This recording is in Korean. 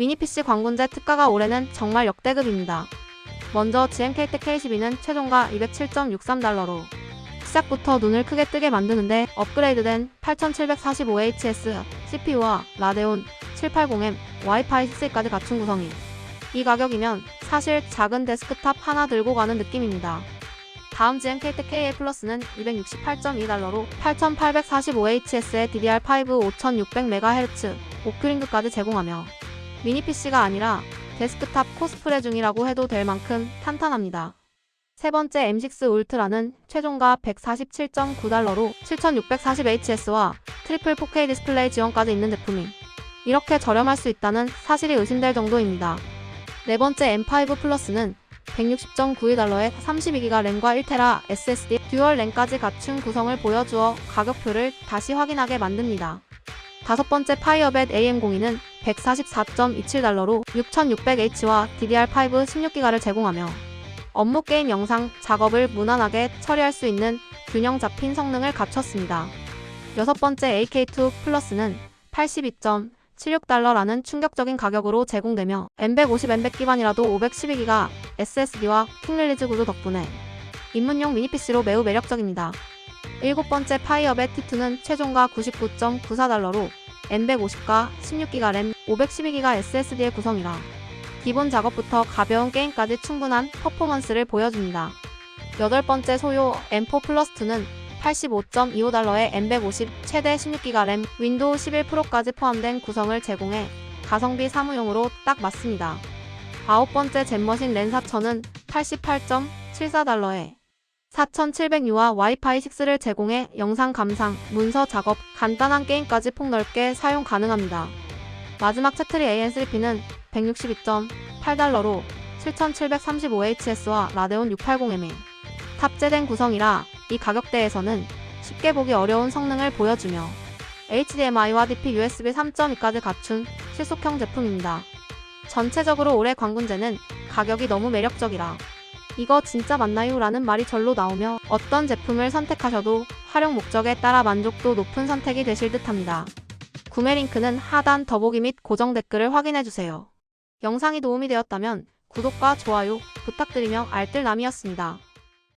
미니 PC 광군제 특가가 올해는 정말 역대급입니다. 먼저 GMK 텍 K12는 최종가 207.63달러로 시작부터 눈을 크게 뜨게 만드는데 업그레이드된 8745HS CPU와 라데온 780M 와이파이 6까지 갖춘 구성이 이 가격이면 사실 작은 데스크탑 하나 들고 가는 느낌입니다. 다음 GMK 텍 KA 플러스는 268.2달러로 8845HS의 DDR5 5600MHz 오큐링크까지 제공하며 미니 PC가 아니라 데스크탑 코스프레 중이라고 해도 될 만큼 탄탄합니다. 세 번째 M6 울트라는 최종가 147.9달러로 7640HS와 트리플 4K 디스플레이 지원까지 있는 제품이 이렇게 저렴할 수 있다는 사실이 의심될 정도입니다. 네 번째 M5 플러스는 160.92달러에 32기가 램과 1테라 SSD 듀얼 램까지 갖춘 구성을 보여주어 가격표를 다시 확인하게 만듭니다. 다섯 번째 파이어벳 AM02는 144.27달러로 6600H와 DDR5 16기가를 제공하며 업무 게임 영상 작업을 무난하게 처리할 수 있는 균형 잡힌 성능을 갖췄습니다. 여섯 번째 AK2 플러스는 82.76달러라는 충격적인 가격으로 제공되며 M150 M100 기반이라도 512기가 SSD와 킹릴리즈 구조 덕분에 입문용 미니 PC로 매우 매력적입니다. 일곱 번째 파이어벳 T2는 최종가 99.94달러로 M150과 16기가 램, 512기가 SSD의 구성이라 기본 작업부터 가벼운 게임까지 충분한 퍼포먼스를 보여줍니다. 여덟 번째 소요 M4 플러스 2는 85.25달러에 M150 최대 16기가 램, 윈도우 11 프로까지 포함된 구성을 제공해 가성비 사무용으로 딱 맞습니다. 아홉 번째 젠머신 렌 4000은 88.74달러에 4700U와 와이파이 6를 제공해 영상 감상, 문서 작업, 간단한 게임까지 폭넓게 사용 가능합니다. 마지막 채트리 AN3P는 162.8달러로 7735HS와 라데온 680M에 탑재된 구성이라 이 가격대에서는 쉽게 보기 어려운 성능을 보여주며 HDMI와 DP USB 3.2까지 갖춘 실속형 제품입니다. 전체적으로 올해 광군제는 가격이 너무 매력적이라 이거 진짜 맞나요? 라는 말이 절로 나오며 어떤 제품을 선택하셔도 활용 목적에 따라 만족도 높은 선택이 되실 듯 합니다. 구매 링크는 하단 더보기 및 고정 댓글을 확인해주세요. 영상이 도움이 되었다면 구독과 좋아요 부탁드리며 알뜰남이었습니다.